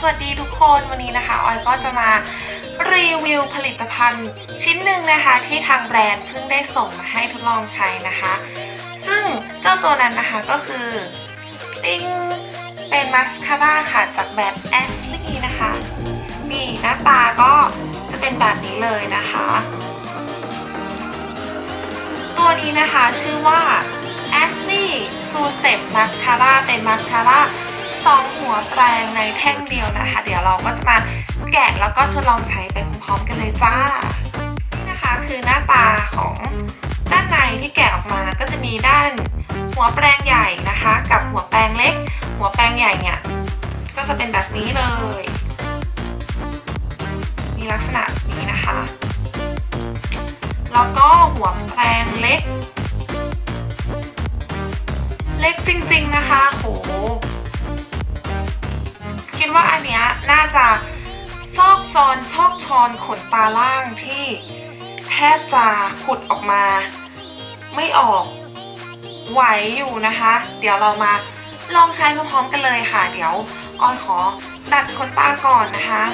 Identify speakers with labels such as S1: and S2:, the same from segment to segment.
S1: สวัสดีทุกคนวันนี้นะคะออยก็จะมารีวิวผลิตภัณฑ์ชิ้นหนึ่งนะคะที่ทางแบรนด์เพิ่งได้ส่งมาให้ทดลองใช้นะคะ ซึ่งเจ้าตัวนั้นนะคะก็คือติงเป็นมาสคาร่าค่ะจากแบรนด์แอชลีย์นะคะนี่หน้าตาก็จะเป็นแบบนี้เลยนะคะ ตัวนี้นะคะชื่อว่า Ashley Two Step Mascara เป็นมาสคาร่า สองหัวแปรงในแท่งเดียวนะคะ เดี๋ยวเราก็จะมาแกะแล้วก็ทดลองใช้ไปพร้อมๆกันเลยจ้า นี่นะคะคือหน้าตาของด้านในที่แกะออกมาก็จะมีด้านหัวแปรงใหญ่นะคะ กับหัวแปรงเล็ก หัวแปรงใหญ่เนี่ยก็จะเป็นแบบนี้เลย มีลักษณะนี้นะคะ แล้วก็หัวแปรงเล็ก เล็กจริงๆนะคะโห ว่าอันเนี้ยน่าจะซอกซอนชอกชอนขนตาล่างที่แทบจะขุดออกมา ไม่ออกไหวอยู่นะคะ เดี๋ยวเรามาลองใช้พร้อมๆกันเลยค่ะ เดี๋ยวออยขอดัดขนตาก่อนนะคะ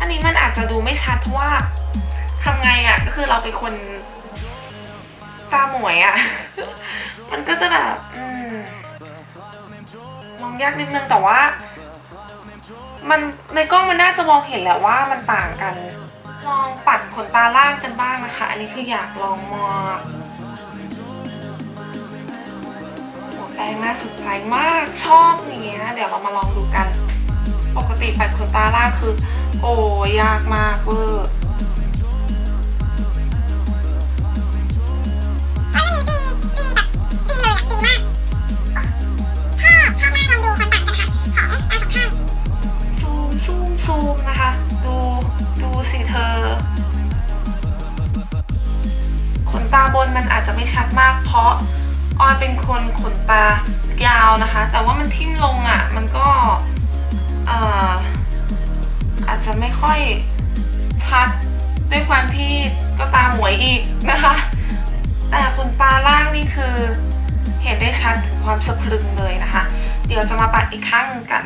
S2: อันนี้มันอา
S1: จจะดูไม่ชัดเพราะว่าทำไงอะ่ะก็คือเราเป็นคนตาหมวยอะ่ะ มันก็จะแบบอมมองยากนิดนึงแต่ว่า มันในกล้องมันน่าจะมองเห็นแหละว่ามันต่างกัน ลองปัดขนตาล่างกันบ้างนะคะ อันนี้คืออยากลองมากหัวแปรงน่าสนใจมากชอบเนี้ย เดี๋ยวเรามาลองดูกัน ปกติปัดขนตาล่างคือ โอ้ยากมากเวอร์
S2: ตีเลยอะดีมากชอบชอบมากความดูขนตากันค่ะของตาสองข้าง
S1: ซูมซูมซูมนะคะดูดูสิเธอขนตาบนมันอาจจะไม่ชัดมาก เพราะออยเป็นคนขนตายาวนะคะ แต่ว่ามันทิ่มลงอะ มันก็ ค่อยชัดด้วยความที่ก็ตาหมวยอีกนะคะ แต่คุณตาล่างนี่คือ เห็นได้ชัดถึงความสะพรึงเลยนะคะ เดี๋ยวจะมาปัดอีกข้างหนึ่งกัน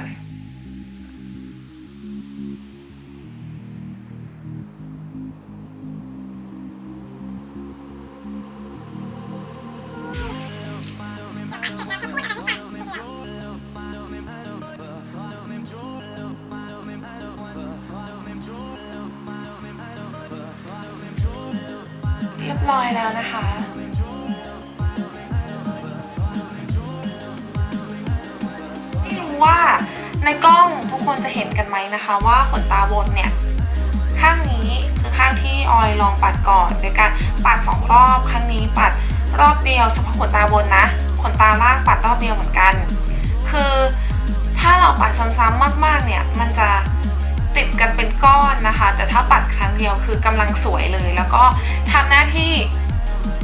S2: รีย
S1: บร้อยแล้วนะคะไม่รู้ว่าในกล้องทุกคนจะเห็นกันไหมนะคะ ว่าขนตาบนเนี่ยข้างนี้คือข้างที่ออยลองปัดก่อนโดยการปัดสองรอบข้งนี้ปัดรอบเดียวเฉพาะขนตาบนนะขนตาล่างปัดรอบเดียวเหมือนกัน คือถ้าเราปัดซ้ำๆมากๆเนี่ยมันจะ กันเป็นก้อนนะคะ แต่ถ้าปัดครั้งเดียวคือกำลังสวยเลย แล้วก็ทำหน้าที่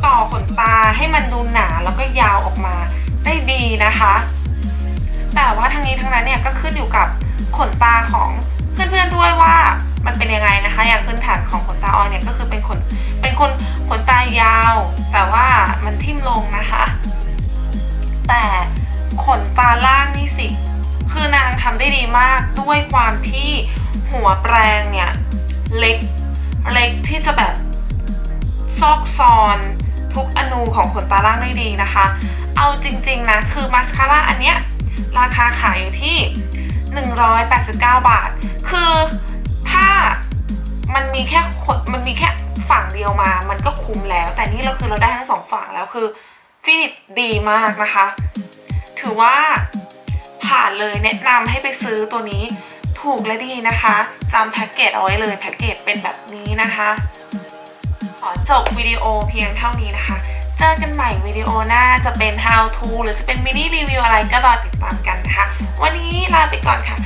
S1: ต่อขนตาให้มันดูหนาแล้วก็ยาวออกมาได้ดีนะคะ แต่ว่าทั้งนี้ทั้งนั้นเนี่ยก็ขึ้นอยู่กับขนตาของเพื่อนๆด้วยว่ามันเป็นยังไงนะคะ อย่างพื้นฐานของขนตาออยเนี่ยก็คือเป็นขนเป็นคนขนตายาว แต่ว่ามันทิ่มลงนะคะ แต่ขนตาล่างนี่สิ คือนางทำได้ดีมากด้วยความที่ หัวแปรงเนี่ยเล็กเล็กที่จะแบบซอกซอนทุกอนูของขนตาล่างได้ดีนะคะ เอาจริงๆนะคือมาสคาร่าอันเนี้ยราคาขายอยู่ที่ 189 บาท คือถ้ามันมีแค่ขนมันมีแค่ฝั่งเดียวมา มันก็คุ้มแล้ว แต่นี่เราคือเราได้ทั้งสองฝั่งแล้วคือฟินดีมากนะคะ ถือว่าผ่านเลยแนะนำให้ไปซื้อตัวนี้ ถูกและดีนะคะจำแพ็กเกจเอาไว้เลยแพ็กเกจเป็นแบบนี้นะคะ ขอจบวิดีโอเพียงเท่านี้นะคะ เจอกันใหม่วิดีโอหน้าจะเป็น how to หรือจะเป็นมินิรีวิวอะไรก็รอติดตามกันนะคะ วันนี้ลาไปก่อนค่ะ